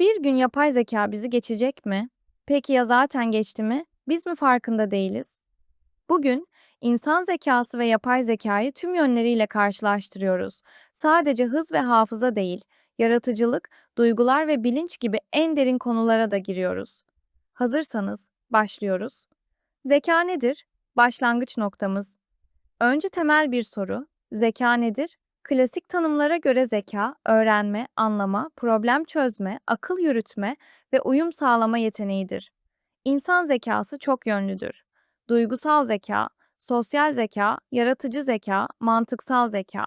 Bir gün yapay zeka bizi geçecek mi? Peki ya zaten geçti mi? Biz mi farkında değiliz? Bugün insan zekası ve yapay zekayı tüm yönleriyle karşılaştırıyoruz. Sadece hız ve hafıza değil, yaratıcılık, duygular ve bilinç gibi en derin konulara da giriyoruz. Hazırsanız başlıyoruz. Zeka nedir? Başlangıç noktamız. Önce temel bir soru. Zeka nedir? Klasik tanımlara göre zeka, öğrenme, anlama, problem çözme, akıl yürütme ve uyum sağlama yeteneğidir. İnsan zekası çok yönlüdür. Duygusal zeka, sosyal zeka, yaratıcı zeka, mantıksal zeka.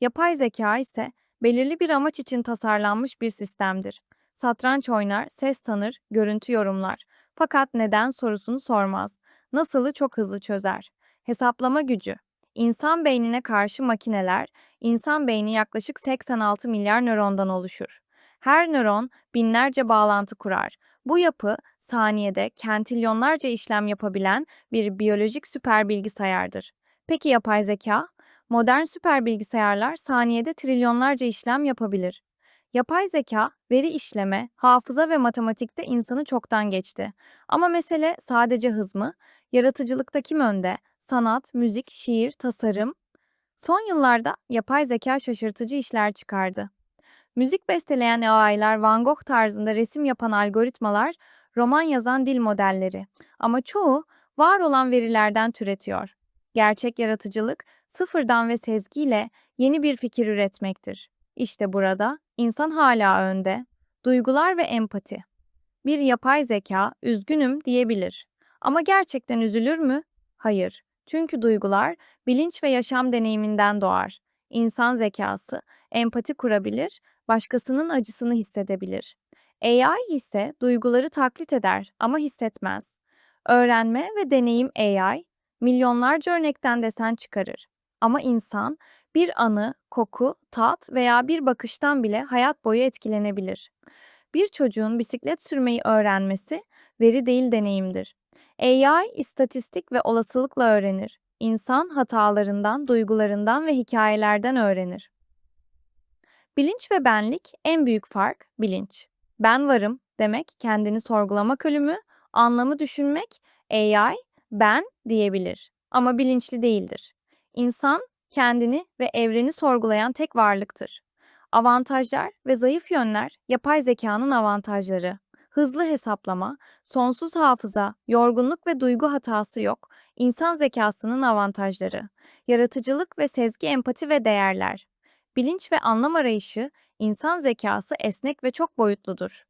Yapay zeka ise belirli bir amaç için tasarlanmış bir sistemdir. Satranç oynar, ses tanır, görüntü yorumlar. Fakat neden sorusunu sormaz. Nasılı çok hızlı çözer. Hesaplama gücü. İnsan beynine karşı makineler, insan beyni yaklaşık 86 milyar nörondan oluşur. Her nöron binlerce bağlantı kurar. Bu yapı saniyede kentrilyonlarca işlem yapabilen bir biyolojik süper bilgisayardır. Peki yapay zeka? Modern süper bilgisayarlar saniyede trilyonlarca işlem yapabilir. Yapay zeka, veri işleme, hafıza ve matematikte insanı çoktan geçti. Ama mesele sadece hız mı? Yaratıcılıkta kim önde? Sanat, müzik, şiir, tasarım. Son yıllarda yapay zeka şaşırtıcı işler çıkardı. Müzik besteleyen AI'lar, Van Gogh tarzında resim yapan algoritmalar, roman yazan dil modelleri. Ama çoğu var olan verilerden türetiyor. Gerçek yaratıcılık, sıfırdan ve sezgiyle yeni bir fikir üretmektir. İşte burada insan hala önde. Duygular ve empati. Bir yapay zeka üzgünüm diyebilir. Ama gerçekten üzülür mü? Hayır. Çünkü duygular bilinç ve yaşam deneyiminden doğar. İnsan zekası empati kurabilir, başkasının acısını hissedebilir. AI ise duyguları taklit eder ama hissetmez. Öğrenme ve deneyim AI milyonlarca örnekten desen çıkarır. Ama insan bir anı, koku, tat veya bir bakıştan bile hayat boyu etkilenebilir. Bir çocuğun bisiklet sürmeyi öğrenmesi veri değil deneyimdir. AI istatistik ve olasılıkla öğrenir. İnsan hatalarından, duygularından ve hikayelerden öğrenir. Bilinç ve benlik en büyük fark bilinç. Ben varım demek kendini sorgulamak ölümü, anlamı düşünmek AI ben diyebilir ama bilinçli değildir. İnsan kendini ve evreni sorgulayan tek varlıktır. Avantajlar ve zayıf yönler yapay zekanın avantajları. Hızlı hesaplama, sonsuz hafıza, yorgunluk ve duygu hatası yok. İnsan zekasının avantajları. Yaratıcılık ve sezgi, empati ve değerler. Bilinç ve anlam arayışı, insan zekası esnek ve çok boyutludur.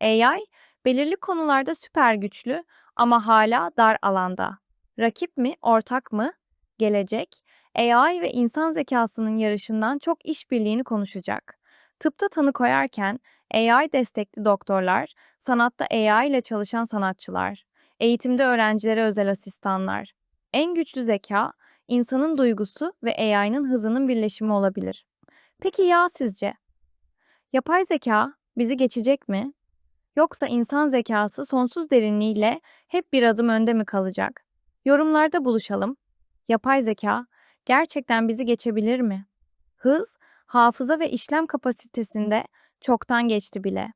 AI, belirli konularda süper güçlü ama hala dar alanda. Rakip mi, ortak mı? Gelecek, AI ve insan zekasının yarışından çok işbirliğini konuşacak. Tıpta tanı koyarken AI destekli doktorlar, sanatta AI ile çalışan sanatçılar, eğitimde öğrencilere özel asistanlar. En güçlü zeka, insanın duygusu ve AI'nın hızının birleşimi olabilir. Peki ya sizce? Yapay zeka bizi geçecek mi? Yoksa insan zekası sonsuz derinliğiyle hep bir adım önde mi kalacak? Yorumlarda buluşalım. Yapay zeka gerçekten bizi geçebilir mi? Hız, hafıza ve işlem kapasitesinde çoktan geçti bile.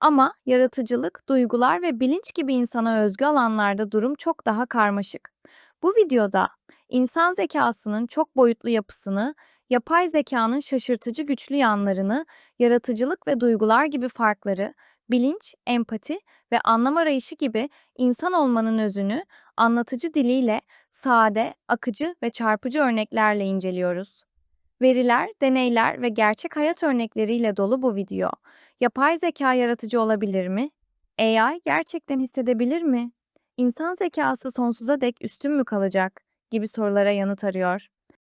Ama yaratıcılık, duygular ve bilinç gibi insana özgü alanlarda durum çok daha karmaşık. Bu videoda insan zekasının çok boyutlu yapısını, yapay zekanın şaşırtıcı güçlü yanlarını, yaratıcılık ve duygular gibi farkları, bilinç, empati ve anlam arayışı gibi insan olmanın özünü anlatıcı diliyle sade, akıcı ve çarpıcı örneklerle inceliyoruz. Veriler, deneyler ve gerçek hayat örnekleriyle dolu bu video. Yapay zeka yaratıcı olabilir mi? AI gerçekten hissedebilir mi? İnsan zekası sonsuza dek üstün mü kalacak? gibi sorulara yanıt arıyor.